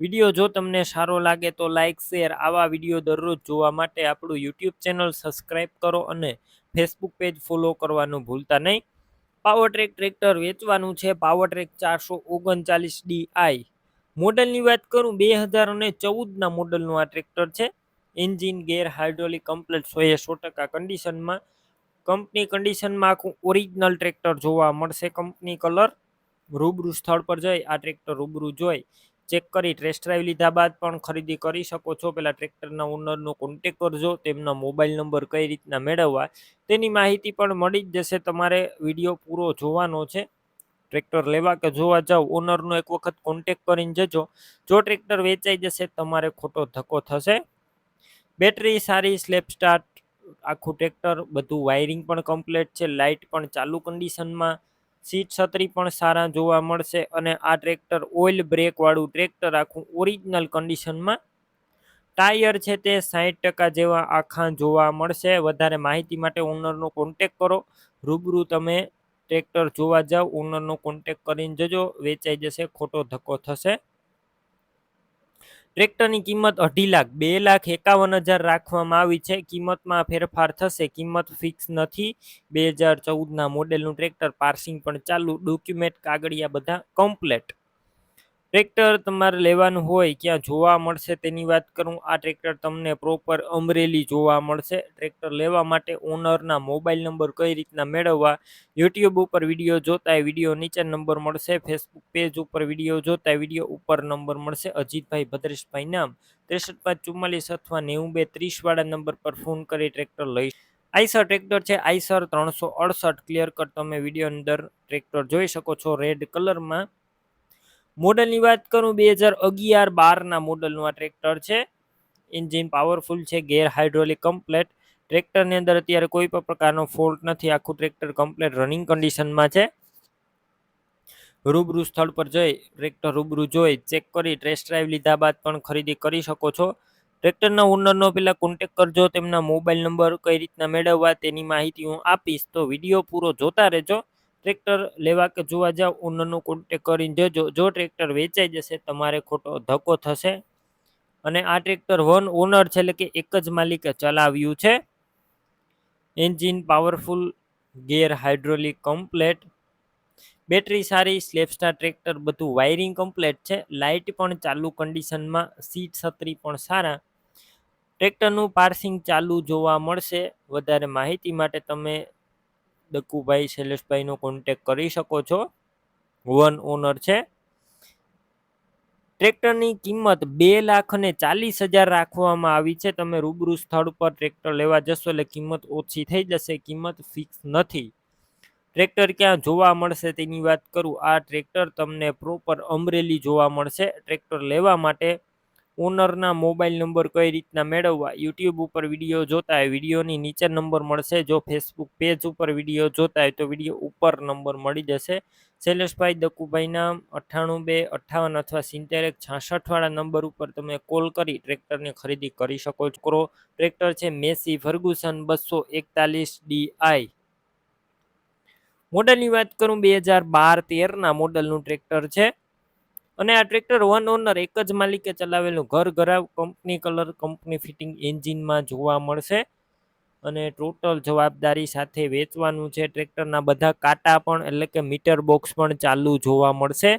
Video જો તમને સારો લાગે તો લાઇક શેર આવા વીડિયો દરરોજ જોવા માટે આપણું યુટ્યુબ ચેનલ સબસ્ક્રાઈબ કરો અને ફેસબુક પેજ ફોલો કરવાનું ભૂલતા નહીં. પાવર ટ્રેક ટ્રેક્ટર વેચવાનું છે. પાવર ટ્રેક ચારસો ઓગણચાલીસ ડી આઈ. મોડલની વાત કરું, બે હજાર અને ચૌદના મોડલનું આ ટ્રેક્ટર છે. એન્જિન ગેર હાઇડ્રોલિક કમ્પ્લેટ સો એ સો ટકા કન્ડિશનમાં કંપની કન્ડિશનમાં આખું ઓરિજિનલ ટ્રેક્ટર જોવા મળશે કંપની કલર રૂબરૂ સ્થળ પર જઈ આ ટ્રેક્ટર રૂબરૂ જોઈ. ચેક કરી ટેસ્ટ ડ્રાઈવ લીધા બાદ પણ ખરીદી કરી શકો છો. પેલા ટ્રેક્ટરના ઓનરનો કોન્ટેક કરજો, તેમનો મોબાઈલ નંબર કઈ રીતના મેળવવા, તેની માહિતી પણ મળી જ જશે. તમારે વીડિયો પૂરો જોવાનો છે. ટ્રેક્ટર લેવા કે જોવા જાવ ઓનરનો એક વખત કોન્ટેક કરીને જજો. જો ટ્રેક્ટર વેચાઈ જશે, તમારે ખોટો ધક્કો થશે. બેટરી સારી સ્લેપ સ્ટાર્ટ આખું ટ્રેક્ટર, બધું વાયરિંગ પણ કમ્પ્લીટ છે. લાઇટ પણ ચાલુ કન્ડિશનમાં સીટ છત્રી પણ સારા જોવા મળશે અને આ ટ્રેક્ટર ઓઇલ બ્રેક વાળું ટ્રેક્ટર આખું ઓરિજિનલ કન્ડિશનમાં ટાયર છે તે સાહીઠ ટકા જેવા આખા જોવા મળશે. વધારે માહિતી માટે ઓનરનો કોન્ટેક કરો. રૂબરૂ તમે ટ્રેક્ટર જોવા જાવ, ઓનરનો કોન્ટેક કરીને જજો. વેચાઈ જશે, ખોટો ધક્કો થશે. ટ્રેક્ટરની કિંમત અઢી લાખ, બે લાખ એકાવન હજાર રાખવામાં આવી છે. કિંમતમાં ફેરફાર થશે. કિંમત ફિક્સ નથી. બે હજાર ચૌદના મોડેલનું ટ્રેક્ટર પાર્સિંગ પણ ચાલુ. ડોક્યુમેન્ટ કાગળિયા બધા કમ્પ્લેટ ટ્રેક્ટર તમારે લેવાનું હોય, ક્યાં જોવા મળશે તેની વાત કરું. આ ટ્રેક્ટર તમને પ્રોપર અમરેલી જોવા મળશે. ટ્રેક્ટર લેવા માટે ઓનરના મોબાઈલ નંબર કઈ રીતના મેળવવા યુટ્યુબ ઉપર વીડિયો જોતા વીડિયો નીચે નંબર મળશે ફેસબુક પેજ ઉપર વીડિયો જોતા વીડિયો ઉપર નંબર મળશે. અજીતભાઈ ભદ્રેશભાઈ નામ, ત્રેસઠ પાંચ ચુમ્માલીસ અથવા નેવું બે ત્રીસવાળા નંબર પર ફોન કરી ટ્રેક્ટર લઈ આઈસર ટ્રેક્ટર છે આઈસર ત્રણસો અડસઠ ક્લિયર કટ તમે વીડિયો અંદર ટ્રેક્ટર જોઈ શકો છો. રેડ કલરમાં મોડલની વાત કરું બે હજાર અગિયાર બારના મોડલનું આ ટ્રેક્ટર છે. એન્જિન પાવરફુલ છે, ગેર હાઇડ્રોલિક કમ્પ્લેટ ટ્રેક્ટરની અંદર અત્યારે કોઈ પણ પ્રકારનો ફોલ્ટ નથી. આખું ટ્રેક્ટર કમ્પ્લેટ રનિંગ કન્ડિશનમાં છે. રૂબરૂ સ્થળ પર જઈ, ટ્રેક્ટર રૂબરૂ જોઈ ચેક કરી ટેસ્ટ ડ્રાઈવ લીધા બાદ પણ ખરીદી કરી શકો છો. ટ્રેક્ટરના ઓનરનો પહેલાં કોન્ટેક કરજો, તેમના મોબાઈલ નંબર કઈ રીતના મેળવવા તેની માહિતી હું આપીશ. તો વીડિયો પૂરો જોતા રહેજો. ટ્રેક્ટર લેવા કે જોવા જાવ ઓનરનો કોન્ટેક કરીને જજો. જો ટ્રેક્ટર વેચાઈ જશે, તમારે ખોટો ધક્કો થશે. અને આ ટ્રેક્ટર વન ઓનર છે, એટલે કે એક જ માલિકે ચલાવ્યું છે. Engine powerful, gear hydraulic, complete. Battery સારી સ્લેપ્સના ટ્રેક્ટર બધું વાયરિંગ કમ્પ્લેટ છે. લાઇટ પણ ચાલુ કન્ડિશનમાં, સીટ છત્રી પણ સારા. ટ્રેક્ટરનું પાર્સિંગ ચાલુ જોવા મળશે. વધારે માહિતી માટે તમે દક્કુભાઈ શૈલેષભાઈનો કોન્ટેક કરી શકો છો. વન ઓનર છે. ટ્રેક્ટરની કિંમત બે લાખ અને ચાલીસ હજાર રાખવામાં આવી છે. તમે રૂબરૂ સ્થળ પર ટ્રેક્ટર લેવા જશો એટલે કિંમત ઓછી થઈ જશે. કિંમત ફિક્સ નથી. ટ્રેક્ટર ક્યાં જોવા મળશે તેની વાત કરું. આ ટ્રેક્ટર તમને પ્રોપર અમરેલી જોવા મળશે. ટ્રેક્ટર લેવા માટે ઓનરના મોબાઈલ નંબર કઈ રીતના મેળવવા? યુટ્યુબ ઉપર વીડિયો જોતા હોય, વિડીયોની નીચે નંબર મળશે. જો ફેસબુક પેજ ઉપર વીડિયો જોતા હોય તો વીડિયો ઉપર નંબર મળી જશે. શૈલેષભાઈ દકુભાઈના અઠ્ઠાણું બે, અઠ્ઠાવન અથવા સિત્તેર એક છાસઠવાળા નંબર ઉપર તમે કોલ કરી ટ્રેક્ટરની ખરીદી કરી શકો છો. ટ્રેક્ટર છે મેસી ફર્ગુસન બસો એકતાલીસ ડીઆઈ મોડલની વાત કરું, બે હજાર બાર તેરના મોડલનું ટ્રેક્ટર છે. અને આ ટ્રેક્ટર વન ઓનર એક જ માલિકે ચલાવેલું ઘર ઘરાવ કંપની કલર કંપની ફિટિંગ એન્જિનમાં જોવા મળશે. અને ટોટલ જવાબદારી સાથે વેચવાનું છે ટ્રેક્ટરના બધા કાંટા પણ, એટલે કે મીટર બોક્સ પણ ચાલુ જોવા મળશે.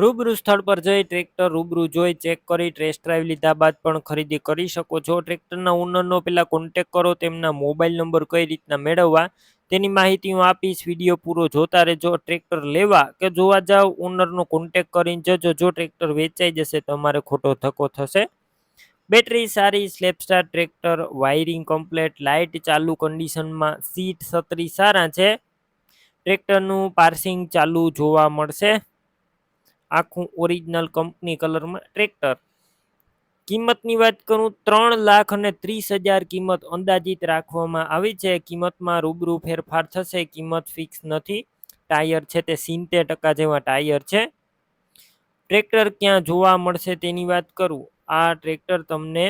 રૂબરૂ સ્થળ પર જઈ ટ્રેક્ટર રૂબરૂ જોઈ ચેક કરી ટેસ્ટ ડ્રાઈવ લીધા બાદ પણ ખરીદી કરી શકો છો. ટ્રેક્ટરના ઓનરનો પહેલાં કોન્ટેક કરો, તેમના મોબાઈલ નંબર કઈ રીતના મેળવવા તેની માહિતી હું આપીશ. વીડિયો પૂરો જોતા રહેજો. ટ્રેક્ટર લેવા કે જોવા જાવ ઓનરનો કોન્ટેક કરીને જજો. જો ટ્રેક્ટર વેચાઈ જશે તમારે ખોટો ધક્કો થશે. બેટરી સારી, self start tractor wiring complete light ચાલુ કન્ડિશનમાં સીટ સત્રી સારા છે. ટ્રેક્ટરનું પાર્સિંગ ચાલુ જોવા મળશે. આખું ઓરિજિનલ કંપની કલરમાં ટ્રેક્ટર. કિંમતની વાત કરું, ત્રણ લાખ અને ત્રીસ હજાર કિંમત અંદાજિત રાખવામાં આવી છે. કિંમતમાં રૂબરૂ ફેરફાર થશે, કિંમત ફિક્સ નથી. ટાયર છે તે સિત્તેર ટકા જેવા ટાયર છે. ટ્રેક્ટર ક્યાં જોવા મળશે તેની વાત કરું. આ ટ્રેક્ટર તમને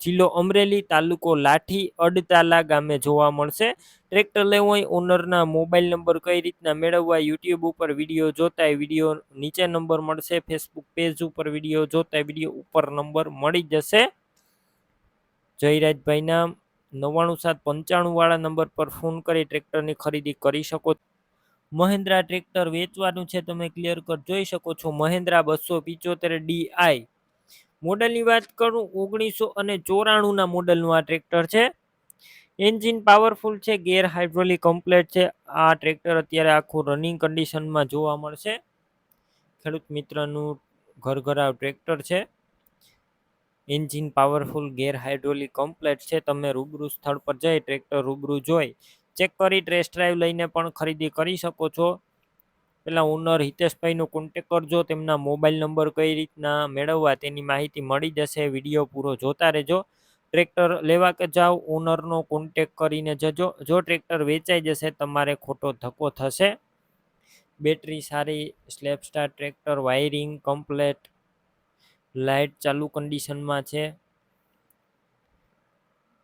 જિલ્લો અમરેલી તાલુકો લાઠી અડતાલા ગામે જોવા મળશે. ટ્રેક્ટર લેવું હોય, ઓનરના મોબાઈલ નંબર કઈ રીતના મેળવવા, યુટ્યુબ ઉપર વીડિયો જોતા વીડિયો નીચે નંબર મળશે, ફેસબુક પેજ ઉપર વીડિયો જોતા વીડિયો ઉપર નંબર મળી જશે. જયરાજભાઈના નવ્વાણું સાત પંચાણું વાળા નંબર પર ફોન કરી ટ્રેક્ટરની ખરીદી કરી શકો મહિન્દ્રા ટ્રેક્ટર વેચવાનું છે, તમે ક્લિયર કર, જોઈ શકો છો. મહિન્દ્રા બસો પિચોતેર ડીઆઈ મોડલની વાત કરું, ઓગણીસો અને ચોરાણુંના મોડલનું આ ટ્રેક્ટર છે. એન્જિન પાવરફુલ છે ગેર હાઇડ્રોલિક કમ્પ્લેટ છે. આ ટ્રેક્ટર અત્યારે આખું રનિંગ કન્ડિશનમાં જોવા મળશે. ખેડૂત મિત્રનું ઘર ઘરાવ ટ્રેક્ટર છે. Engine powerful gear hydraulic complete છે. તમે રૂબરૂ સ્થળ પર જઈ ટ્રેક્ટર રૂબરૂ જોઈ ચેક કરી ટેસ્ટ ડ્રાઈવ લઈને પણ ખરીદી કરી શકો છો. પેલા ઓનર હિતેશભાઈનો કોન્ટેક કરજો, તેમના મોબાઈલ નંબર કઈ રીતના મેળવવા તેની માહિતી મળી જશે. વીડિયો પૂરો જોતા રહેજો. ટ્રેક્ટર લેવા કે જાઓ ઓનરનો કોન્ટેક કરીને જજો. જો ટ્રેક્ટર વેચાઈ જશે, તમારે ખોટો ધક્કો થશે. બેટરી સારી self start tractor wiring complete light ચાલુ કન્ડિશનમાં છે.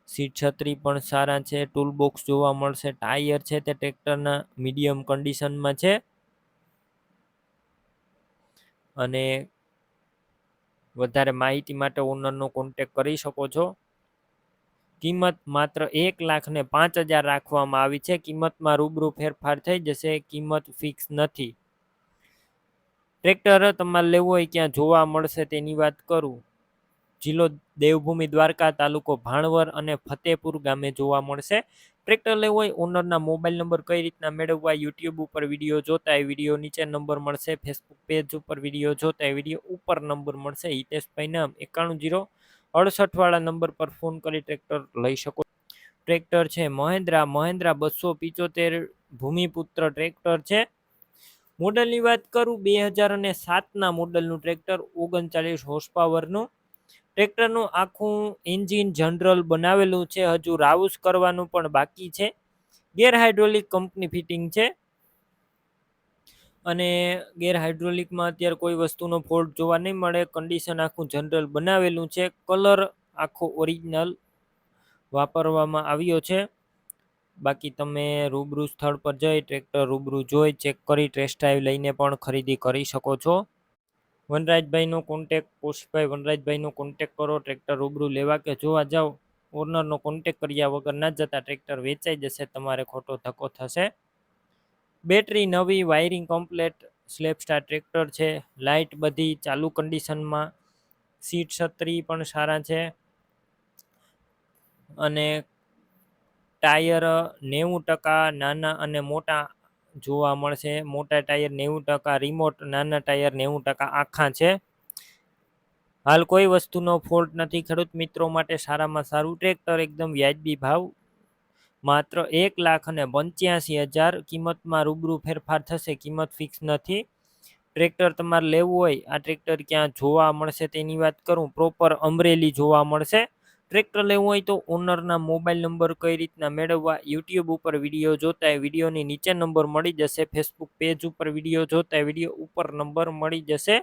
સીટ છત્રી પણ સારા છે. ટૂલ બોક્સ જોવા મળશે. ટાયર છે તે ટ્રેક્ટરના મીડિયમ કન્ડિશનમાં છે. અને વધારે માહિતી માટે ઓનરનો કોન્ટેક કરી શકો છો. કિંમત માત્ર એક લાખ ને પાંચ હજાર રાખવામાં આવી છે. કિંમતમાં રૂબરૂ ફેરફાર થઈ જશે. કિંમત ફિક્સ નથી. ટ્રેક્ટર તમારે લેવું હોય ક્યાં જોવા મળશે તેની વાત કરું. જિલ્લો દેવભૂમિ દ્વારકા તાલુકો ભાણવર અને ફતેપુર ગામે જોવા મળશે. ટ્રેક્ટર લેવું હોય, ઓનરના મોબાઈલ નંબર કઈ રીતના મેળવવા, યુટ્યુબ ઉપર વીડિયો જોતા એ વીડિયો નીચે નંબર મળશે. ફેસબુક પેજ ઉપર વીડિયો જોતા એ વીડિયો ઉપર નંબર મળશે. હિતેશભાઈ નામ એકાણું જીરો અડસઠ વાળા નંબર પર ફોન કરી ટ્રેક્ટર લઈ શકો. ટ્રેક્ટર છે મહેન્દ્રા. મહેન્દ્રા બસો પિચોતેર ભૂમિપુત્ર ટ્રેક્ટર છે. મોડલની વાત કરું, બે હજાર અને સાતના મોડલનું ટ્રેક્ટર, ઓગણચાલીસ હોર્સ પાવરનું ટ્રેક્ટરનું આખું એન્જિન જનરલ બનાવેલું છે. હજુ રાઉસ કરવાનું પણ બાકી છે. ગેર હાઇડ્રોલિક કંપની ફિટિંગ છે. અને ગેર હાઇડ્રોલિકમાં અત્યારે કોઈ વસ્તુનો ફોલ્ટ જોવા નહીં મળે. કન્ડિશન આખું જનરલ બનાવેલું છે. કલર આખો ઓરિજિનલ વાપરવામાં આવ્યો છે. બાકી તમે રૂબરૂ સ્થળ પર જઈ ટ્રેક્ટર રૂબરૂ જોઈ ચેક કરી ટેસ્ટ ડ્રાઈવ લઈને પણ ખરીદી કરી શકો છો. વનરાજભાઈનો કોન્ટેક કૌશિકભાઈ વનરાજભાઈનો કોન્ટેક કરો. ટ્રેક્ટર રૂબરૂ લેવા કે જોવા જાઓ. ઓનરનો કોન્ટેક કર્યા વગર ના જતા ટ્રેક્ટર વેચાઈ જશે. તમારે ખોટો ધક્કો થશે. બેટરી નવી, wiring complete self start tractor છે, લાઇટ બધી ચાલુ કન્ડિશનમાં, સીટ છત્રી પણ સારા છે. અને ટાયર નેવું ટકા નાના અને મોટા જોવા મળશે. મોટા ટાયર નેવું ટકા, રિમોટ નાના ટાયર નેવું ટકા આખા છે. હાલ કોઈ વસ્તુનો ફોલ્ટ નથી. ખેડૂત મિત્રો માટે સારામાં સારું. ટ્રેક્ટર એકદમ વ્યાજબી ભાવ માત્ર એક લાખ અને પંચ્યાસી હજાર કિંમતમાં રૂબરૂ ફેરફાર થશે, કિંમત ફિક્સ નથી. ટ્રેક્ટર તમારે લેવું હોય, આ ટ્રેક્ટર ક્યાં જોવા મળશે તેની વાત કરું પ્રોપર અમરેલી જોવા મળશે. ટ્રેક્ટર લેવું હોય તો ઓનરના મોબાઈલ નંબર કઈ રીતના મેળવવા યુટ્યુબ ઉપર વીડિયો જોતા વિડીયોની નીચે નંબર મળી જશે ફેસબુક પેજ ઉપર વીડિયો જોતા વીડિયો ઉપર નંબર મળી જશે.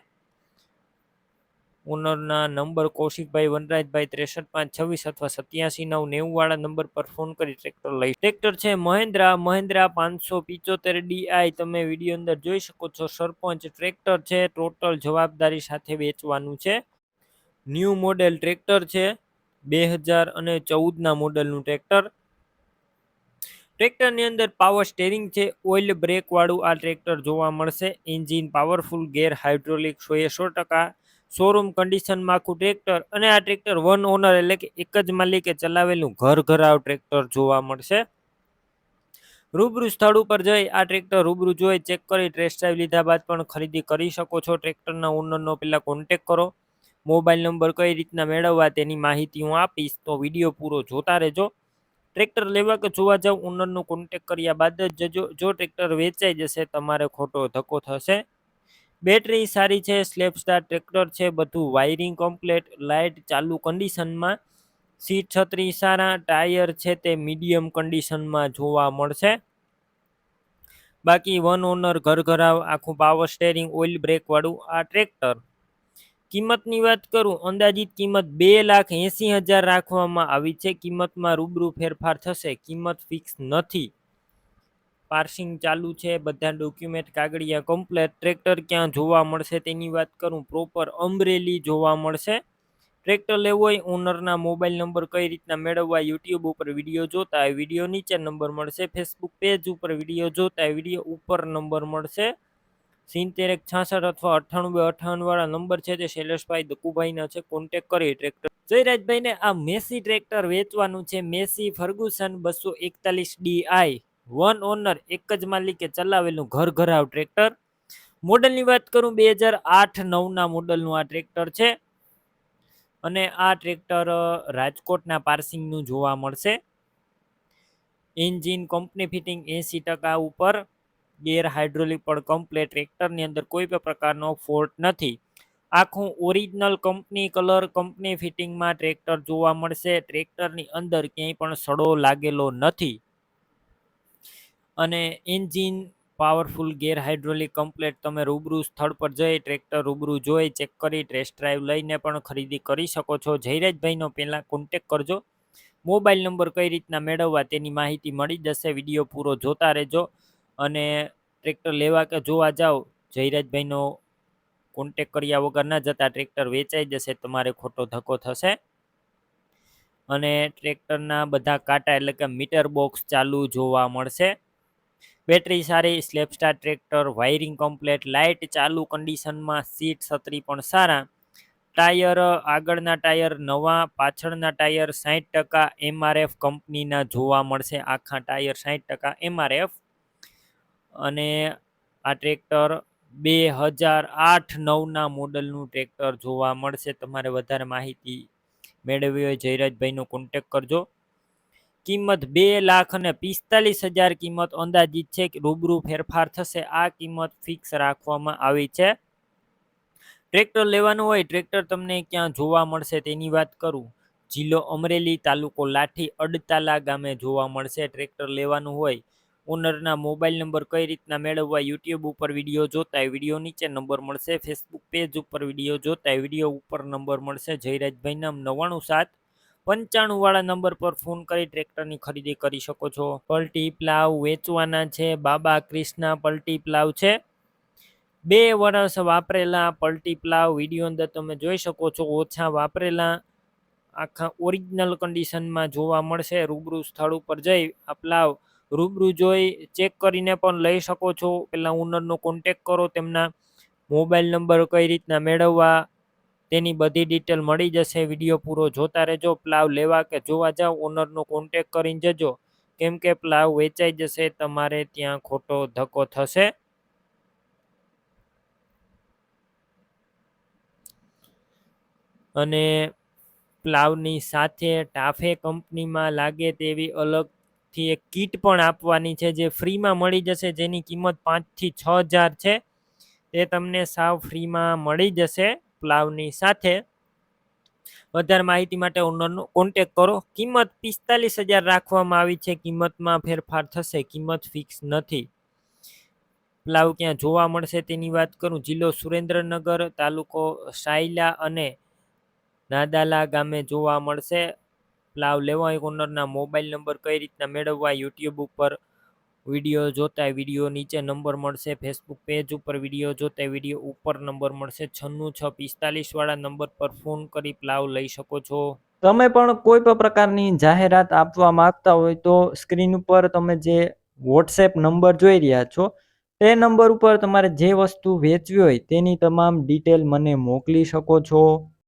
ઓનરના નંબર કૌશિકભાઈ, વનરાજભાઈ ત્રેસઠ પાંચ છવ્વીસ અથવા સત્યાસી નવ નેવું વાળા નંબર પર ફોન કરી ટ્રેક્ટર લઈ ટ્રેક્ટર છે મહેન્દ્રા મહેન્દ્રા પાંચસો પિચોતેર ડીઆઈ તમે વીડિયો અંદર જોઈ શકો છો, સરપંચ ટ્રેક્ટર છે, ટોટલ જવાબદારી સાથે વેચવાનું છે. ન્યૂ મોડેલ ટ્રેક્ટર છે, બે હજાર અને ચૌદના મોડલનું ટ્રેક્ટર. ટ્રેક્ટરની અંદર પાવર સ્ટેરિંગ છે, ઓઇલ બ્રેકવાળું આ ટ્રેક્ટર જોવા મળશે. એન્જિન પાવરફુલ, ગેર હાઇડ્રોલિક સો એ સો ટકા. શોરૂમ કન્ડિશનમાં આખું ટ્રેક્ટર અને આ ટ્રેક્ટર વન ઓનર એટલે કે એક જ માલિકે ચલાવેલું ઘર ઘરાવ ટ્રેક્ટર જોવા મળશે. રૂબરૂ સ્થળ ઉપર જઈ આ ટ્રેક્ટર રૂબરૂ જોઈ ચેક કરી ટેસ્ટ ડ્રાઈવ લીધા બાદ પણ ખરીદી કરી શકો છો. ટ્રેક્ટરના ઓનરનો પહેલાં કોન્ટેક કરો. મોબાઈલ નંબર કઈ રીતના મેળવવા તેની માહિતી હું આપીશ તો વીડિયો પૂરો જોતા રહેજો. ટ્રેક્ટર લેવા કે જોવા જાવ ઓનરનો કોન્ટેક કર્યા બાદ જ જજો. જો ટ્રેક્ટર વેચાઈ જશે તમારે ખોટો ધક્કો થશે. બેટરી સારી છે સ્લેપ સ્ટાર ટ્રેક્ટર છે, બધું વાયરિંગ કમ્પ્લેટ, લાઇટ ચાલુ કન્ડિશનમાં, સીટ છત્રી સારા, ટાયર છે તે મીડિયમ કન્ડિશનમાં જોવા મળશે. બાકી વન ઓનર ઘર ઘરાવ આખું પાવર સ્ટેરિંગ, ઓઇલ બ્રેકવાળું, આ ટ્રેક્ટર. કિંમતની વાત કરું, અંદાજિત કિંમત બે લાખ એંસી હજાર રાખવામાં આવી છે, કિંમતમાં રૂબરૂ ફેરફાર થશે, કિંમત ફિક્સ નથી. પાર્સિંગ ચાલુ છે, બધા ડોક્યુમેન્ટ કાગળિયા કમ્પ્લેટ ટ્રેક્ટર ક્યાં જોવા મળશે તેની વાત કરું પ્રોપર અમરેલી જોવા મળશે. ટ્રેક્ટર લેવો હોય ઓનરના મોબાઈલ નંબર કઈ રીતના મેળવવા યુટ્યુબ ઉપર વીડિયો જોતા હોય વીડિયો નીચે નંબર મળશે. ફેસબુક પેજ ઉપર વીડિયો જોતા હોય વીડિયો ઉપર નંબર મળશે. સિત્તેર એક છાસઠ અથવા અઠ્ઠાણું બે વાળા નંબર છે તે શૈલેષભાઈ દકુભાઈના છે કોન્ટેક કરી ટ્રેક્ટર. જયરાજભાઈને આ મેસી ટ્રેક્ટર વેચવાનું છે, મેસી ફર્ગુસન બસો એકતાલીસ ડી આઈ. વન ઓનર એક જ માલિકે ચલાવેલું ઘર ઘરાવ ટ્રેક્ટર. મોડલની વાત કરું બે હજાર આઠ નવના મોડલનું આ ટ્રેક્ટર છે. અને આ ટ્રેક્ટર રાજકોટના પાર્સિંગનું જોવા મળશે. એન્જિન કંપની ફિટિંગ એંસી ટકા ઉપર, ગેર હાઇડ્રોલિક પણ કમ્પ્લેટ. ટ્રેક્ટરની અંદર કોઈ પણ પ્રકારનો ફોલ્ટ નથી. આખું ઓરિજિનલ કંપની કલર કંપની ફિટિંગમાં ટ્રેક્ટર જોવા મળશે. ટ્રેક્ટરની અંદર ક્યાંય પણ સડો લાગેલો નથી. અને engine powerful, gear hydraulic, complete તમે રૂબરૂ સ્થળ પર જઈ, ટ્રેક્ટર રૂબરૂ જોઈ, ચેક કરી, ટેસ્ટ ડ્રાઈવ લઈને પણ ખરીદી કરી શકો છો. જયરાજભાઈનો પહેલાં કોન્ટેક કરજો. મોબાઈલ નંબર કઈ રીતના મેળવવા તેની માહિતી મળી જશે. વીડિયો પૂરો જોતા રહેજો અને ટ્રેક્ટર લેવા કે જોવા જાઓ, જયરાજભાઈનો કોન્ટેક કર્યા વગર ના જતા ટ્રેક્ટર વેચાઈ જશે, તમારે ખોટો ધક્કો થશે. અને ટ્રેક્ટરના બધા કાંટા એટલે કે મીટર બોક્સ ચાલુ જોવા મળશે. બેટરી સારી self start tractor, wiring complete, light ચાલુ કન્ડિશનમાં સીટ છત્રી પણ સારા. ટાયર, આગળના ટાયર નવા, પાછળના ટાયર સાઠ ટકા એમઆરએફ કંપનીના જોવા મળશે. આખા ટાયર સાઠ ટકા એમઆરએફ. અને આ ટ્રેક્ટર બે હજાર આઠ નવના મોડલનું ટ્રેક્ટર જોવા મળશે. તમારે વધારે માહિતી મેળવવી હોય જયરાજભાઈનો કોન્ટેક કરજો. કિંમત બે લાખ અને પિસ્તાલીસ હજાર કિંમત અંદાજિત છે રૂબરૂ ફેરફાર થશે. આ કિંમત ફિક્સ રાખવામાં આવી છે. ટ્રેક્ટર લેવાનું હોય, ટ્રેક્ટર તમને ક્યાં જોવા મળશે તેની વાત કરું. જિલ્લો અમરેલી તાલુકો લાઠી અડતાલા ગામે જોવા મળશે ટ્રેક્ટર લેવાનું હોય. ઓનરના મોબાઈલ નંબર કઈ રીતના મેળવવા યુટ્યુબ ઉપર વીડિયો જોતા વીડિયો નીચે નંબર મળશે. ફેસબુક પેજ ઉપર વીડિયો જોતા વીડિયો ઉપર નંબર મળશે. જયરાજભાઈના નવ્વાણું સાત પંચાણું વાળા નંબર પર ફોન કરી ટ્રેક્ટરની ખરીદી કરી શકો છો. પલટી પ્લાવ વેચવાના છે, બાબા ક્રિષ્ના પલટી પ્લાવ છે. બે વર્ષ વાપરેલા પલટી પ્લાવ વીડિયો અંદર તમે જોઈ શકો છો, ઓછા વાપરેલા, આખા ઓરિજિનલ કન્ડિશનમાં જોવા મળશે. રૂબરૂ સ્થળ ઉપર જઈ આ પ્લાવ રૂબરૂ જોઈ ચેક કરીને પણ લઈ શકો છો. પહેલાં ઓનરનો કોન્ટેક કરો, તેમના મોબાઈલ નંબર કઈ રીતના મેળવવા તેની બધી ડિટેલ મળી જશે. વીડિયો પૂરો જોતા રહેજો. પ્લાવ લેવા કે જોવા જાઓ ઓનરનો કોન્ટેક કરીને જજો. કેમ કે પ્લાવ વેચાઈ જશે, તમારે ત્યાં ખોટો ધક્કો થશે. અને પ્લાવની સાથે ટાફે કંપનીમાં લાગે તેવી અલગથી એક કીટ પણ આપવાની છે, જે ફ્રીમાં મળી જશે, જેની કિંમત પાંચથી છ હજાર છે. તે તમને સાવ ફ્રીમાં મળી જશે. પ્લાવની સાથે વધારે માહિતી માટે ઓનરનો કોન્ટેક કરો. કિંમત પિસ્તાલીસ હજાર રાખવામાં આવી છે. કિંમતમાં ફેરફાર થશે. કિંમત ફિક્સ નથી. પ્લાવ ક્યાં જોવા મળશે તેની વાત કરું. જિલ્લો સુરેન્દ્રનગર તાલુકો સાયલા અને નાદાલા ગામે જોવા મળશે. પ્લાવ લેવા ઓનરના મોબાઈલ નંબર કઈ રીતના મેળવવા, યુટ્યુબ ઉપર વીડિયો જોતા વીડિયો નીચે નંબર મળશે ફેસબુક પેજ ઉપર વીડિયો જોતા વીડિયો ઉપર નંબર મળશે, છન્નું, છ, પિસ્તાલીસ વાળા નંબર પર ફોન કરી પ્લાવ લઈ શકો છો. તમે પણ કોઈ પણ પ્રકારની જાહેરાત આપવા માંગતા હોય તો સ્ક્રીન ઉપર તમે જે વોટ્સએપ નંબર જોઈ રહ્યા છો, તે નંબર ઉપર તમારે જે વસ્તુ વેચવી હોય તેની તમામ ડિટેલ મને મોકલી શકો છો.